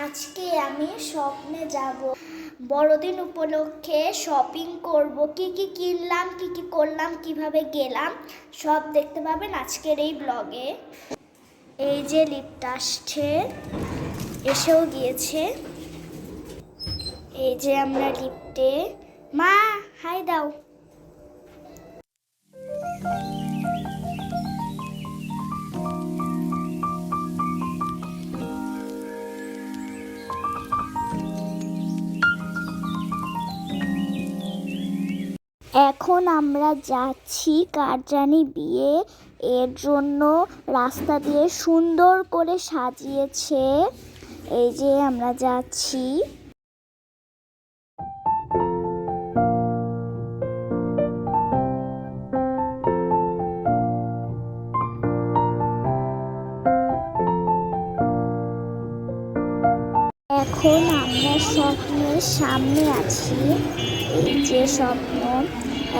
আজকে আমি স্বপ্নে যাব। বড়দিন উপলক্ষে শপিং করব। কি কি কিনলাম, কি কি করলাম, কীভাবে গেলাম, সব দেখতে পাবেন আজকের এই ব্লগে। এই যে লিফট আসছে, এসেও গিয়েছে। এই যে আমরা লিফটে। মা, হাই দাও। এখন আমরা যাচ্ছি কারজানি বিয়ে, এর জন্য রাস্তা দিয়ে সুন্দর করে সাজিয়েছে। এই যে আমরা যাচ্ছি। এখন আমরা স্বপ্নের সামনে আছি। এই যে স্বপ্ন।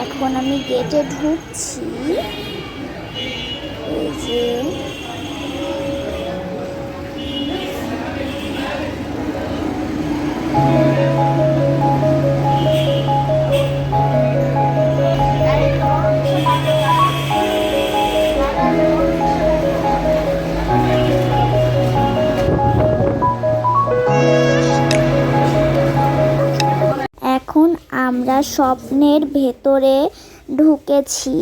এখন আমি গেটে ঢুকছি। এই যে আমরা স্বপ্নের ভেতরে ঢুকেছি।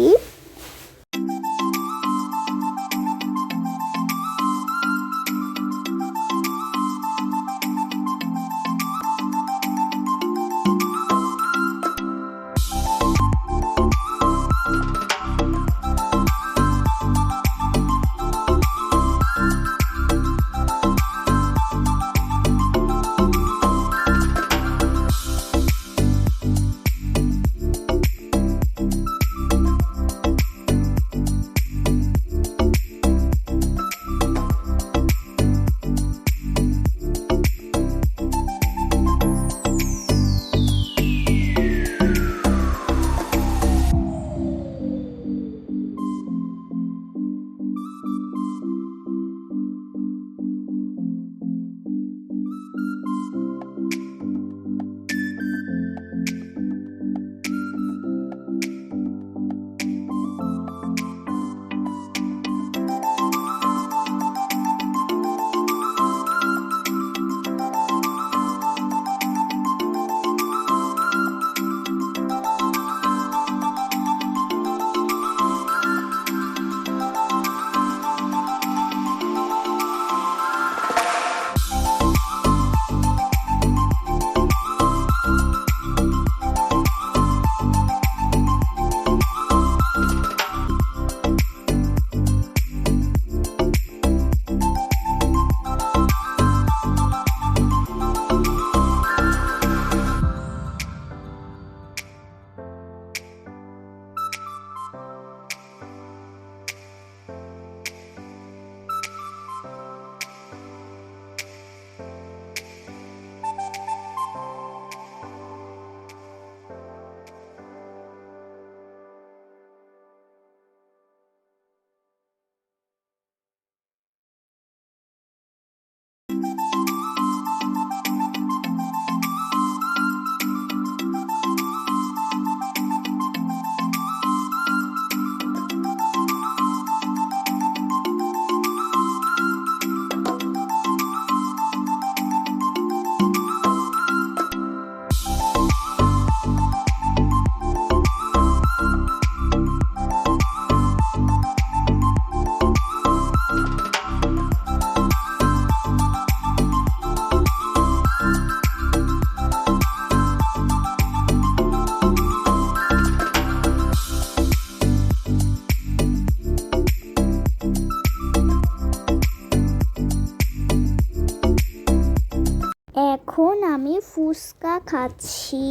এখন আমি ফুচকা খাচ্ছি।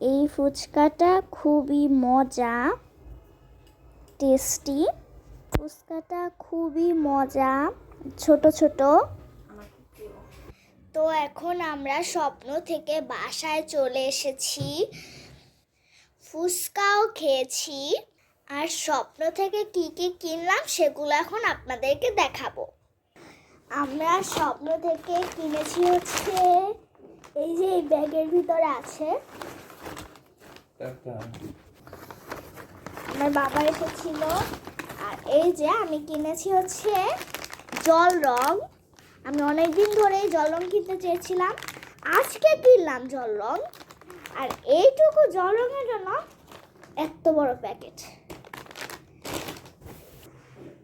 এই ফুচকাটা খুবই মজা টেস্টি ফুচকাটা খুবই মজা, ছোট ছোট। তো এখন আমরা স্বপ্ন থেকে বাসায় চলে এসেছি। ফুচকাও খেয়েছি। আর স্বপ্ন থেকে কি কি কিনলাম সেগুলো এখন আপনাদেরকে দেখাবো। আমরা স্বপ্ন থেকে কিনেছি হচ্ছে এই যে এই ব্যাগের ভিতরে আছে। আমার বাবা এসেছিল। আর এই যে আমি কিনেছি হচ্ছে জল রং। আমি অনেক দিন ধরেই জল রং কিনতে চেয়েছিলাম। আজকে কিনলাম জল রং। আর এইটুকু জল রঙের জন্য এত বড় প্যাকেট।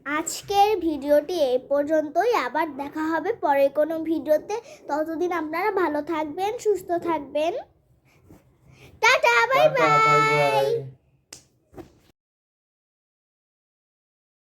আজকের ভিডিওটি এই পর্যন্তই। আবার দেখা হবে পরে কোনো ভিডিওতে। ততদিন আপনারা ভালো থাকবেন সুস্থ থাকবেন। Tata bye bye bye bye